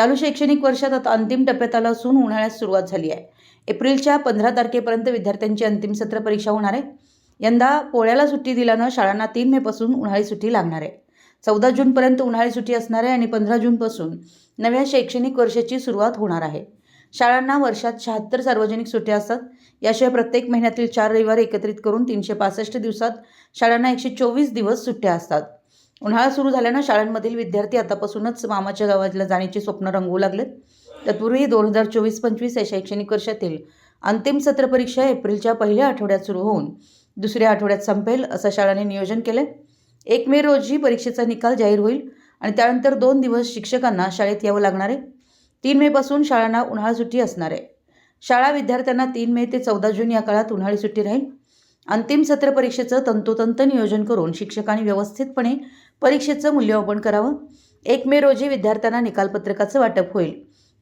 चालू शैक्षणिक वर्षात आता अंतिम टप्प्यात आला असून उन्हाळ्यात सुरुवात झाली आहे. एप्रिलच्या पंधरा तारखेपर्यंत विद्यार्थ्यांची अंतिम सत्र परीक्षा होणार आहे. यंदा पोळ्याला सुट्टी दिल्यानं शाळांना तीन मेपासून उन्हाळी सुट्टी लागणार आहे. चौदा जूनपर्यंत उन्हाळी सुट्टी असणार आहे आणि पंधरा जूनपासून नव्या शैक्षणिक वर्षाची सुरुवात होणार आहे. शाळांना वर्षात शहात्तर सार्वजनिक सुट्ट्या असतात. याशिवाय प्रत्येक महिन्यातील चार रविवार एकत्रित करून तीनशे पासष्ट दिवसात शाळांना एकशे चोवीस दिवस सुट्ट्या असतात. उन्हाळा सुरू झाल्यानं शाळांमधील विद्यार्थी आतापासूनच मामाच्या गावाला जाण्याची स्वप्न रंगवू लागलेत. तत्पूर्वी दोन हजार चोवीस पंचवीस या शैक्षणिक वर्षातील अंतिम सत्र परीक्षा एप्रिलच्या पहिल्या आठवड्यात सुरू होऊन दुसऱ्या आठवड्यात संपेल असं शाळांनी नियोजन केलं एक मे रोजी परीक्षेचा निकाल जाहीर होईल आणि त्यानंतर दोन दिवस शिक्षकांना शाळेत यावं लागणार आहे. तीन मेपासून शाळांना उन्हाळा सुट्टी असणार आहे. शाळा विद्यार्थ्यांना तीन मे ते चौदा जून या काळात उन्हाळी सुट्टी राहील. अंतिम सत्र परीक्षेचं तंतोतंत नियोजन करून शिक्षकांनी व्यवस्थितपणे परीक्षेचं मूल्यमापन करावं. एक मे रोजी विद्यार्थ्यांना निकालपत्रकाचं वाटप होईल.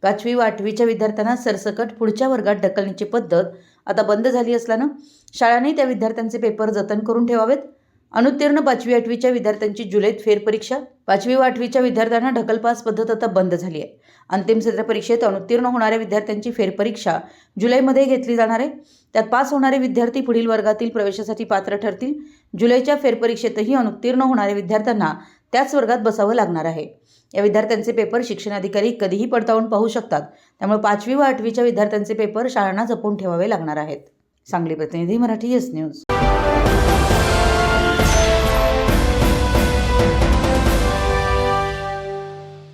पाचवी व आठवीच्या विद्यार्थ्यांना सरसकट पुढच्या वर्गात ढकलण्याची पद्धत आता बंद झाली असल्यानं शाळांनी त्या विद्यार्थ्यांचे पेपर जतन करून ठेवावेत. अनुत्तीर्ण पाचवी आठवीच्या विद्यार्थ्यांची जुलैत फेरपरीक्षा पाचवी व आठवीच्या विद्यार्थ्यांना ढकलपास पद्धत आता बंद झाली आहे. अंतिम सत्र परीक्षेत अनुत्तीर्ण होणाऱ्या विद्यार्थ्यांची फेरपरीक्षा जुलैमध्ये घेतली जाणार आहे. त्यात पास होणारे विद्यार्थी पुढील वर्गातील प्रवेशासाठी पात्र ठरतील. जुलैच्या फेरपरीक्षेतही अनुत्तीर्ण होणाऱ्या विद्यार्थ्यांना त्याच वर्गात बसावं लागणार आहे. या विद्यार्थ्यांचे पेपर शिक्षणाधिकारी कधीही पडताळून पाहू शकतात. त्यामुळे पाचवी व आठवीच्या विद्यार्थ्यांचे पेपर शाळांना जपून ठेवावे लागणार आहेत. सांगली प्रतिनिधी मराठी येस न्यूज.